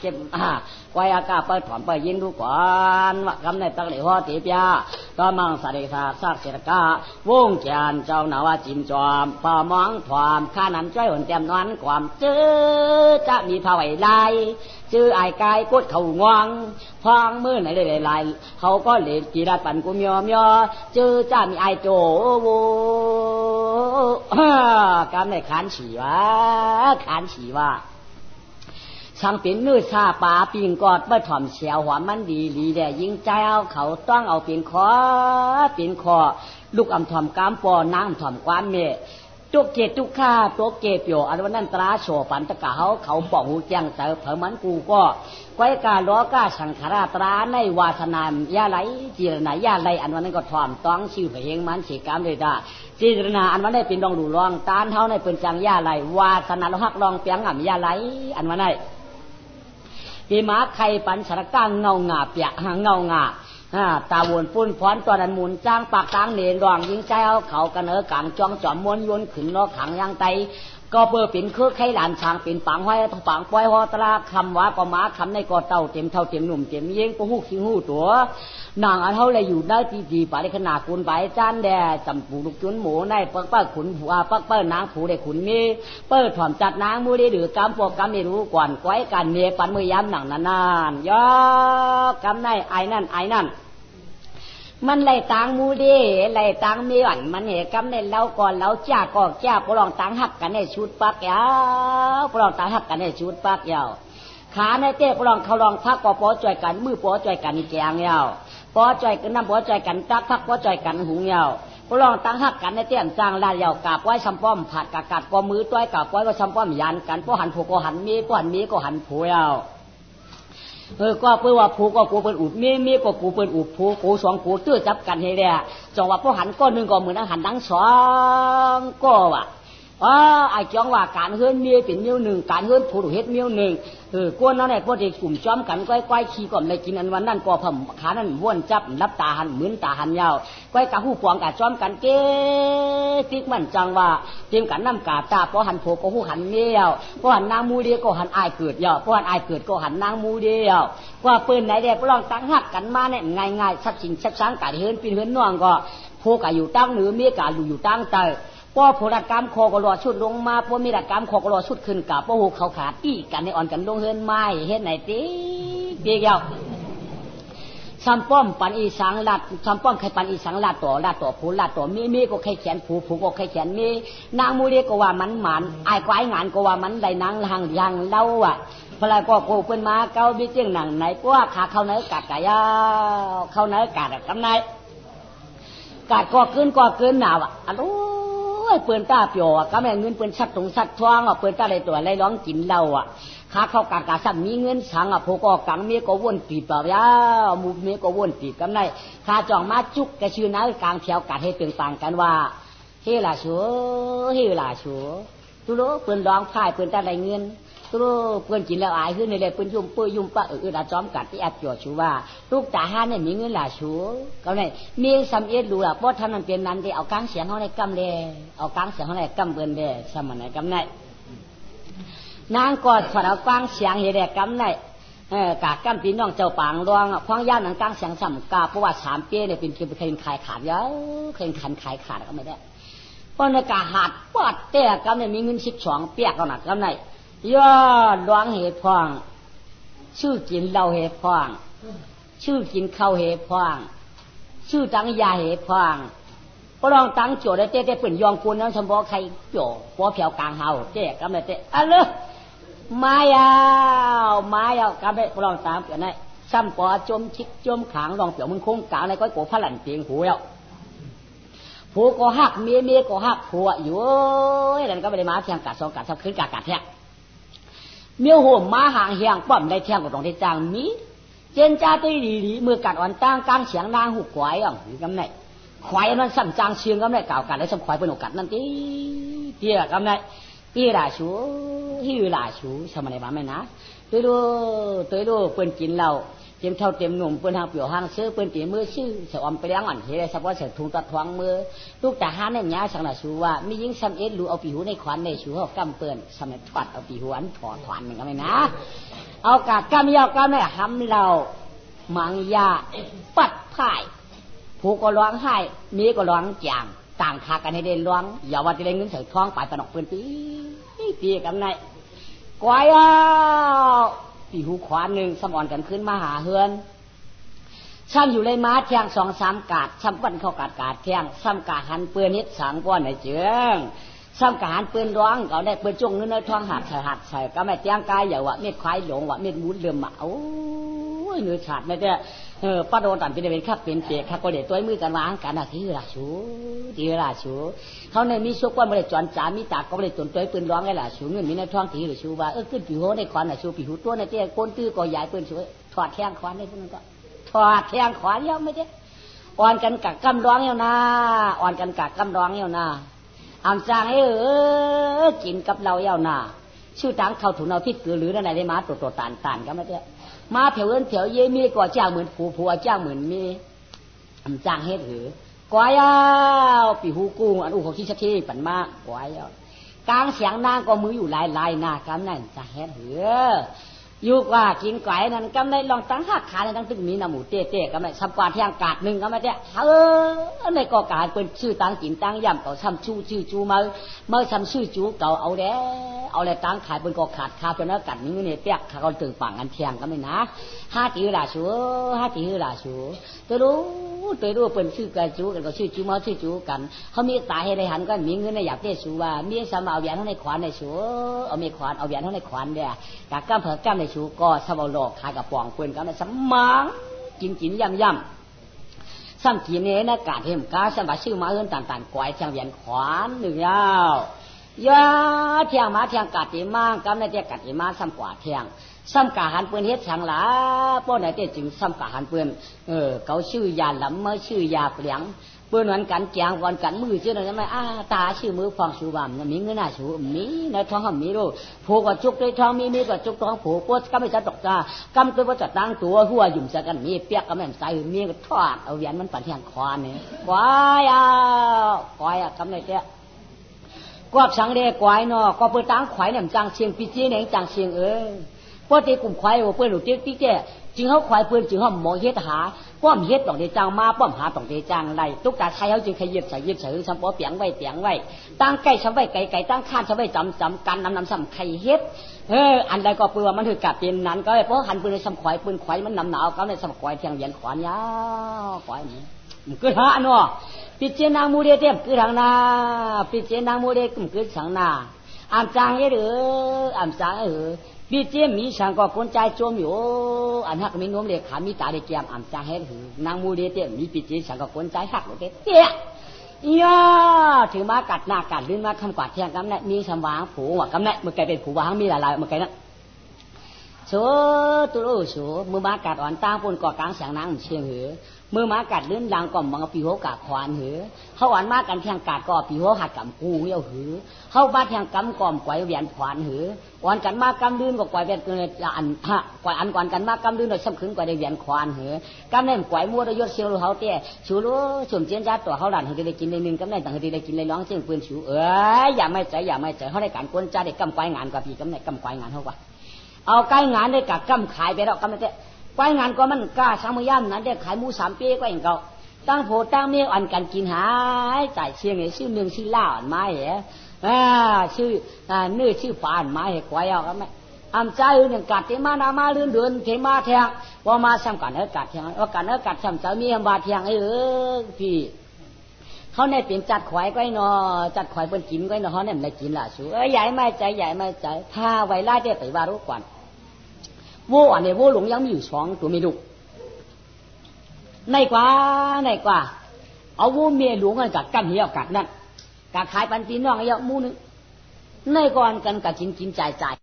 เจ็บควายอากาเปิดถอนเปิดยินดูก่อนว่ากำเนิดตักเหัวตีปยาต่อมังสาริสาซากเสรกาวงแกนเจ้าหนาวจิมจอมป่ามองถามข้านั้นจ้อยหุ่นเต็มนอนความเจอจะมีภาไหวไลชื่อไอ้กายกดเขางวงพองมือไหนได้หลายเขาก็เหลดกีรัดปันกุมยอมยอชื่อจะมีไอ้โจวูกำเนิดขานฉีวะขานฉีวะ ช่างเป็นนื้อชาป่าปิงกอดเมื่อถ่อมเฉียวหัวมันดีดีแด่ยิงใจเอาเขาต้องเอาเป็นคอเป็นคอ ลูกอำถ่อมกามปอนางถ่อมความเมตุกเกตุกข้าตัวเกเปียอันวันนั้นตราโชปันตะกะเขาเขาบอกหูแจ้งเตอเผอมันกูก็ไว้กาล้อก้าสังขาราตราในวาสนามยาไหลจีรนายาไหลอันวันนั้นก็ถ่อมต้องชื่อเพลงมันสีกามเลยจ้าจีรนาอันวันได้เป็นดองดูรองตานเท่าในเป็นจังยาไหลวาสนาเราหักรองเปียงอ่ำยาไหลอันวันนั้น ปีมาไข่ปันสารก้างเงาหงาเปียหางเงาหงาตาวนปุ้นพรตอนนั้นหมุนจ้างปากตางเนรรองยิงใจเอาเขากันเออกลางจ้องจอมม้วนยวนขึ้นนอกขังยางไต ก็เปิดเป็นคือไข่หลานช้างเป็นปังห้อยปังปล่อยหอตราคำว่าปมาคำในกอเต่าเต็มเท่าเต็มหนุ่มเต็มเย้งปหูคิงหูตัวนางอันเท่าเลยอยู่ได้ทีดีป่าได้ขนาดคุณใบจานแดจำปูลูกจุนหมูในเปิ้ลเปิ้ลขุนหัวเปิ้ลเปิ้ลนางผูได้ขุนมีเปิ้ลถ่อมจัดนางมูได้หรือกำปวกกำไม่รู้ก่อนก้อยกันเนปันมือย้ำหนังนานๆย่อกำในไอ้นั่นไอ้นั่น มันไหล่ตังมูดีไหล่ตังมีหวันมันเหกำในเล่าก่อนเล่าจ้าก็จ้าปลองตังหักกันในชุดปักยาวปลองตังหักกันในชุดปักยาวขาในเต้ปลองเขาลองทักปอปอจ่อยกันมือปอจ่อยกันแกงยาวปอจ่อยกันน้ำปอจ่อยกันตักทักปอจ่อยกันหุงยาวปลองตังหักกันในเตี้ยนจางลาเยาวกาบไว้ชำป้อมผัดกากัดปอมือต้อยกาบไว้ก็ชำป้อมยันกันปอหันผูก็หันมีปอหันมีก็หันผูยาว เออก็เปิดว่าผูก็กูเป็นอุบมีมีก็กูเป็นอุบผูกูสองผูตื้อจับกันให้เลยจังว่าพอหันก้อนหนึ่งก็เหมือนหันดังสองก็ว่ะ อ๋อไอ้จังว่าการเฮือนเมียเป็นเมิ้วหนึ่งการเฮือนผูเฮ็ดมิ้วหนึ่งเออกวนนั่นแหละพวกเด็กกลุ่มจอมกันก้อยก้อยขี้ก่อนไม่กินอันวันนั้นก็ผมขานั่นว่นจับรับตาหันเหมือนตาหันยาวก้อยกะหูปวงกะจอมกันเก้ติ๊กมันจังว่าเตรียมกันน้ำกาตาพอหันโผก็หูหันเมียวพอหันนางมูเดียก็หันอายเกิดยาวพอหันอายเกิดก็หันนางมูเดียวว่าปืนไหนเด็กลองตั้งหักกันมาเนี่ยง่ายง่ายชักชิงชักช้างกะเฮือนปีนเฮือนน่วงก็โพกะอยู่ตั้งเหนือเมียกะอยู่ตั้งเตย ป้อผลกรรมคอกรอชุดลงมาป้อมีรกรรมคอกรอชุดขึ้นกับป้อหูเขาขาดอีกันในอ่อนกันลงเฮือนไม้เฮ็ดไหนตีเดียวซัมป้อมปันอีสังลัดซัมป้อมใครปันอีสังลัดต่อลัดต่อผูลัดต่อมีมีก็ใครเขียนผูผูก็ใครเขียนมีนางมูเรียก็ว่ามันหมันไอ้ควายงานก็ว่ามันได้นางหางยังเล่าอะพลายก็โกเป็นมาเก้าบิเจียงหนังไหนก็ว่าขาเข้าเนื้อกาดกายาเข้าเนื้อกาดกำไนกาดก็ขึ้นก็ขึ้นหนาวอะอะ ลูเปืนตาเปียวอะก็แม่เงินเปืนชัดตรงสัดทองอะเปืนตาอะไรตัวอะไรร้องกินเหล้าอะขาเข้ากากาสั่งมีเงินสังอะพก็กังเมียก็วนปีเปล่ายามูเมียก็วนปีกำไรขาจองมาจุกกระชื่อนั้นกลางแถวกัดให้เตืองต่างกันว่าเฮล่าชัวเฮล่าชัวตุโลเปืนร้องพ่ายเปืนตาอะไรเงิน ตุโลเปืนกินแล้วอายขึ้นในเลยเปืนยุ่มเปืนยุ่มปะเออดาจอมกัดที่แอบจ่อชัวว่าลูกตาห้าเนี่ยมีเงินหลาชัวก็เลยมีสำเอ็ดรู้ละเพราะท่านมันเป็นนั้นที่เอากางเสียงเขาในกำเลยเอากางเสียงเขาในกำเบินเลยสมัยไหนกำไหนนางกอดขอดเอากางเสียงเฮเดกำไหนเออกากำปีน้องเจ้าปางรองพ้องย่านหนังกางเสียงสัมกาเพราะว่าสามเปี้ยเนี่ยเป็นเคยขายขาดเยอะเคยขันขายขาดก็ไม่ได้เพราะในกาหัดปอดเตะกำเนี่ยมีเงินสิบสองเปียกเอาหนักกำไหน ย่อดวงเหพอง ชื่อกินเหล้าเหพอง ชื่อกินข้าวเหพอง ชื่อตังยาเหพองพระรองตังโจได้เต้เต้เปิ่นยองปูนนั้นสมบูรใครโจปัวเผียวกลางเฮาเต้กำเลยเต้อะเลยมายาวมายาวกำเลยพระรองตามเปลี่ยนได้ซ้ำปอจมชิกจมขางรองเปียวมึงคงกลางในก้อยโกพลันเตียงหูแล้วผูก็หักเมียเมียก็หักผัวอยู่นั่นก็ไม่ได้มาเที่ยงกัดสองกัดสับขึ้นกัดกัดแท้ เมียวห่มมาหางเฮียงป้อมได้เที่ยงก็ต้องได้จางมีเจนจ้าตีดีดีมือกัดอ่อนตั้งกลางเสียงนางหุกควายอะกำไนควายนั้นสั่งจางเชียงกำไนกล่าวกันได้สมควายเป็นโอกาสนั่นตีเตี้ยกำไนตีหลาชูฮิวราชูสมัยบ้านไม่นะตัวดูตัวดูเปิ้นกินเหล้า เตรียมเท่าเตรียมหนุ่มเปิ้นทางเปี่ยวห้างซื้อเปิ้นตีมือชื่อเสออมไปเลี้ยงอ่อนเฮเฉพาเสถุงตัดทวงมือลูกแต่ห้าเนี่ยยาสังละชูว่ามียิงซ้ำเอ็ดรู้เอาปีหูในขวัญในชูเขากำเปิ้นสมัยถอดเอาปีหูอันถอดขวัญมันก็ไม่นะ เอากากกำยาวกำแม่หำเรามังยาปัดพ่ายผู้ก็ร้องไห้มีก็ร้องจางต่างคากันให้เด่นร้องอย่าว่าจะเล่นเงินใส่ท้องไปตะนอกเปิ้นปีปีกันไหนกวายอ่ ปีหูขวานหนึ่งสมอนกันขึ้นมาหาเฮือนซ้ำอยู่เลยม้าเทียงสองสามกาดซ้ำวันเข้ากาดกาดเทียงซ้ำกาหันเปื้อนนิดสังป้อนในเจืองซ้ำกาหันเปื้อนร้องเขาได้เปื้อนจงเงินในท้องหักใส่หักใส่ก็ไม่เตียงกายอย่าว่าเม็ดควายหลงว่าเม็ดมูดเลื่อมมาโอ้ ยเนื้อขาดไม่ได้เออป้าโดนตันเป็นเป็นข้าเป็นเปียกข้าก็เด็ดตัวมือกันวางกันอะที่ราชูที่ราชูเขาในมีชกว่าไม่ได้จอนจามีตาก็ไม่ได้ตนตัวปืนร้องไงล่ะชูเงินมีในท้องที่หรือชูว่าเออขึ้นผิวในควันอะชูผิวตัวในเตี้ยก้นตื้อก็ใหญ่ปืนช่วยถอดแทงควันได้พวกนั้นก็ถอดแทงควันเยอะไม่ได้อ่อนกันกักกำร้องเยอะนะอ่อนกันกักกำร้องเยอะนะอ่ำจางเออกินกับเราเยอะนะ ชื่อตังเขาถุนเอาพิษเกือหรืออะไรได้มาตัวตัวตานตานกันมาเด้มาเถวเอินเถวเย่มีก่อจ้างเหมือนผัวผัวจ้างเหมือนมีอำจางเฮ็ดหือก้อยาปีหูกุ้งอันอู้ของที่ชทีปันมากก้อยากลางเสียงนางก็มืออยู่ลายลายหน้ากำนั่นจะเฮ็ดหือ ยู่กว่ากินไก่นั่นก็ไม่ลองตั้งหักขาในตั้งตึงมีน้ำหมูเต้เต้กำไม่สับกว่าเที่ยงกาดหนึ่งก็ได้เออในก็การเป็นชื่อตั้งกินตั้งย่ำเก่าซ้ำชูชื่อจูมาเมื่อซ้ำชื่อจูเก่าเอาแล้วเอาแล้วตั้งขายเป็นก็ขาดคาจนแล้วกัดนี้เนี่ยเปียกขาเขาตึงฝั่งกันเที่ยงก็ไม่นะห้าตีหลาชัวห้าตีหลาชัวตัวรู้ ตัวรู้เป็นชื่อกระจูกันก็ชื่อจูมาชื่อจูกันเขามีตาให้ได้หันก็มีเงินในอยากเต้ชูว่ามีสมาเอาแหวนเท่าในขวานในชัวเอาเมีขวานเอาแหวนเท่าในขวานเนี่ยกากำเผือกำในชูก็สมเอาหลอกขายกับปองเปืนกันในสมังกินกินย่ำย่ำซ้ำกินเนี่ยนะกาดเห็มกาสมบัชื่อมาเอินต่างๆกวายเชียงเวียนขวานหนึ่งยาวยาเที่ยงมาเที่ยงกัดตีมากกำในเทียงกัดตีมาซ้ำกว่าเที่ยง ซ้ำกาหันเปืนเฮ็ดสังหลาป้อนไหนเต้จึงซ้ำกาหันเปืนเออเขาชื่อยาหลำเมื่อชื่อยาเปลียงเปืนวันกันแจงวันกันมือชื่ออะไรไหมอ้าตาชื่อมือฟองชูบามมีเงินหน้าชูมีในท้องหมีรู้ผูกกับจุกในท้องมีมีกับจุกท้องผูกก็ไม่จะตกตากำตัวว่าจะตั้งตัวหัวหยุ่มใส่กันมีเปียกก็แม่นใส่มีก็ทอดเอาเหรียญมันปั่นเที่ยงควานเนี่ยควายอะควายอะกำในเตี้ยกวบสังเดกวายเนาะก็เปิดตั้งควายเนี่ยจังเชียงปีจีเนี่ยจังเชียงเอ้ย พอตีกลุ่มควายว่าเปิ้นหลุดเตี้ยปีแก่จึงเขาควายเปิ้นจึงเขาหมอเฮ็ดหาป้อมเฮ็ดตองได้จ้างมาป้อมหาตองได้จ้างไรตุกตาไทยเขาจึงขยิบใส่ยิบใส่ซ้ำป้อเปียงไว้เปียงไว้ตั้งไก่ซ้ำไว้ไก่ไก่ตั้งข้านซ้ำไว้จำจำกันนำนำซ้ำไข่เฮ็ดเอออันใดก็เปื่อมันถือกับเป็นนั้นก็เพราะหันปืนในซ้ำควายปืนควายมันนำหนาวก็ในซ้ำควายเทียงเวียนขวานยาวควายนี่มันคือหาเนาะปิดเจนางมูเดเต็มคือทางนาปิดเจนางมูเดกุมคือสังนาอามจางเอออามจางเออ ปีเจมีช่างก็คนใจจมอยู่อันหักมีนมเล็กขามีตาเด็กแกมอ่ำจางเฮ็ดหือนางมูเดเตมีปีเจช่างก็คนใจหักเด็กเตี้ยย่าถือมากัดหน้ากัดลื่นมาคำกวาดเที่ยงกำเนมีสวางผูว่ากำเนมื่อไกเป็นผูวางมีหลายๆเมื่อไกนั้นโซตุโอโซมือมากัดอ่อนตั้งปนก่อกลางเสียงนางเชียงหือมือมากัดลื่นดังก่อมมังปีโหกาควานหือ เขาอ่อนมากกันเที่ยงกัดก็ปีโหหัดกับกูเหี้ยวหือเข้าบ้านเที่ยงกำก่อมก๋วยเวียนขวานหืออ่อนกันมากกำลื่นก็ก๋วยเวียนเกินอันฮะก๋วยอันก่อนกันมากกำลื่นโดยซ้ำขึ้นก๋วยเวียนขวานหือกำเน่นก๋วยมัวโดยยศเชียวเขาเตี้ยชูรู้สมเจียนจ้าตัวเขาดันเขาได้กินในหนึ่งกำเน่นต่างเขาได้กินในร้องเสียงปืนชูเอ้ยอย่าไม่ใจอย่าไม่ใจเขาได้การกวนจ้าได้กำก๋วยงานกับพี่กำเน่นกำก๋วยงานเขากว่าเอาใกล้งานได้กับกำขายไปแล้วกำเน่นไปงานก็มันกล้าช้ามือย่ำนั้นได้ขายมูสามปีก็องเก่า ตั้งโผตั้งเมียอันกันกินหายจ่ายเชียงเนี่ยชื่อเมืองชื่อล่าอันไม้เหรออ่าชื่ออ่าเนื้อชื่อฝาอันไม้เหรอควายเอาก็ไม่อำใจอื่นอย่งกัดเทมานามาเลื่อนเดือนเทมาแทงพอมาซ้ำกันเออกัดแทงว่ากันเออกัดซ้ำเจ้ามีบาดแทงเออพี่เขาเนี่ยเป็นจัดขวายก้อยนอจัดขวายเป็นกินก้อยนอเขาเนี่ยไม่กินละชูเอ้ยใหญ่ไม่ใจใหญ่ไม่ใจถ้าไว้ไล่ได้ไปว่ารู้ก่อนวัวอันเนี้วัวหลงยังมีอยู่สองตัวไม่ดุ ในกว่าในกว่า เอาวูเมียหลวงกันกับกัมเหี่ยวกัดนั่นกับขายปันปีน้องเหี้ยวมูนึงในก่อนกันกับกินกินจ่ายจ่าย